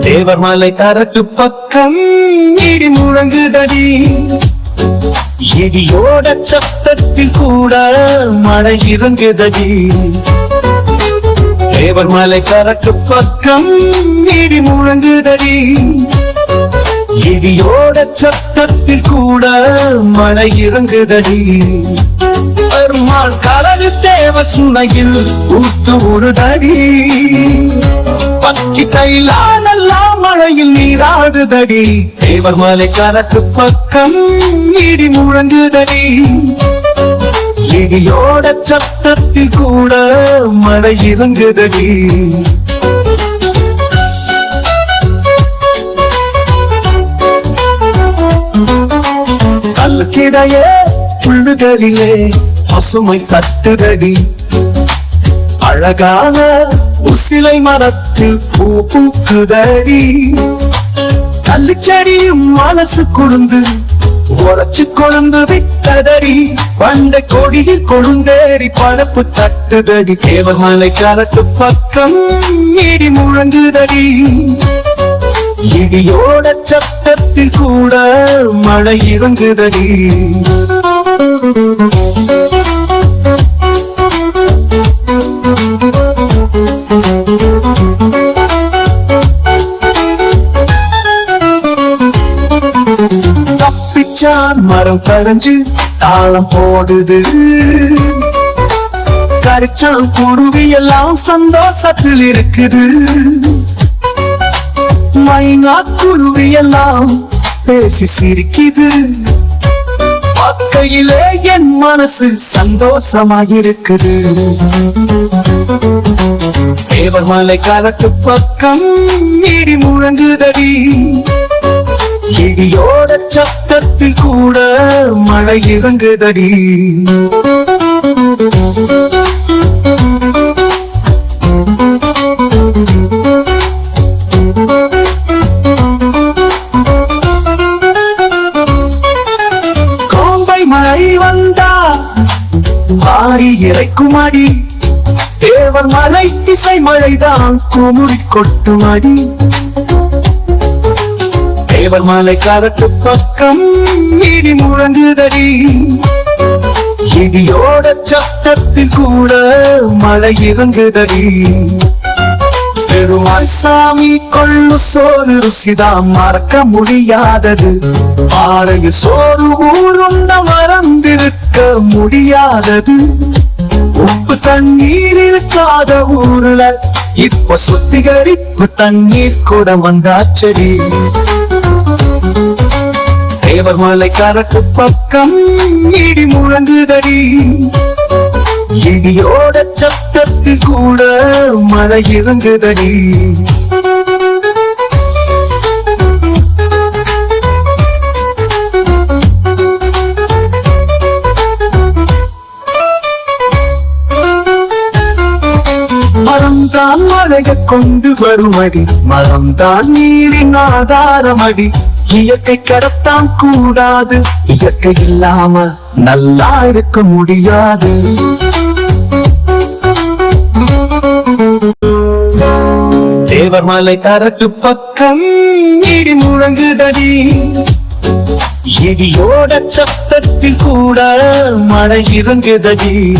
தேவர் மலை கரட்டு பக்கம் இடி முழங்குதடி. இடியோட சத்தத்தில் கூட மழை இறங்குதடி. தேவர் மலை கரட்டு பக்கம் இடி முழங்குதடி. இடியோட சத்தத்தில் கூட மழை இறங்குதடி. பெருமாள் கலரு தேவ சுனையில் ஊத்து ஒரு தடி பக்கி கையிலானெல்லாம் மழையில் நீராடுதடி. தேவர் மலை கரக்கு பக்கம் இடி முழங்குதடி. இடியோட சத்தத்தில் கூட மழை இறங்குதடி. விடைய புல்லுகளிலே பசுமை தட்டுதடி. அழகான உசிலை மரத்தில் பூ பூக்குதடி. கல்லுச்செடியும் மனசு கொழுந்து உரைச்சு கொழுந்து விட்டதடி. வந்த கொடியில் கொழுந்தேறி பழப்பு தட்டுதடி. தேவமலை கரட்டு பக்கம் இடி முழங்குதடி. இடியோட சத்தத்தில் கூட மழை இறங்குதடி தப்பிச்சான் மரம் கரைஞ்சு தாளம் போடுது. கரிச்சான் குருவி எல்லாம் சந்தோஷத்தில் இருக்குது. மைனா எல்லாம் பேசி சிரிக்குது. பக்கையிலே என் மனசு சந்தோஷமாயிருக்குது. தேவமலை கரட்டு பக்கம் இடி முழங்குதடி. இடியோட சத்தத்தில் கூட மழை இறங்குதடி. ஆடி இறைக்கும் அடி. தேவர் மலை திசை மழைதான் குமுறி கொட்டும் அடி. தேவர் மலை கரட்டு பக்கம் இடி முழங்குதடி. இடியோட சத்தத்தில் கூட மழை இறங்குதடி. பெருமாள் சாமி கொள்ளு சோறு ருசிதான் மறக்க முடியாதது. பாறைய சோறு ஊருண்ட மறந்திருக்க முடியாதது. உப்பு தண்ணீர் இருக்காத ஊர்ல இப்ப சுத்திகரிப்பு தண்ணீர் கூட வந்தாச்சடி. தேவர்மலை கரக்கு பக்கம் இடி முழங்குதடி. இடியோட சத்தத்தில் கூட மழை இறங்குதடி மரம்தான் மழைய கொண்டு வருமடி. மரம்தான் நீரின் ஆதாரமடி. இயற்கை கடத்தான் கூடாது. இயற்கை இல்லாம நல்லா இருக்க முடியாது. மலை கரட்டு பக்கம் இடி முழங்குதடி. இடியோட சத்தத்தில் கூட மழை இறங்குதடி.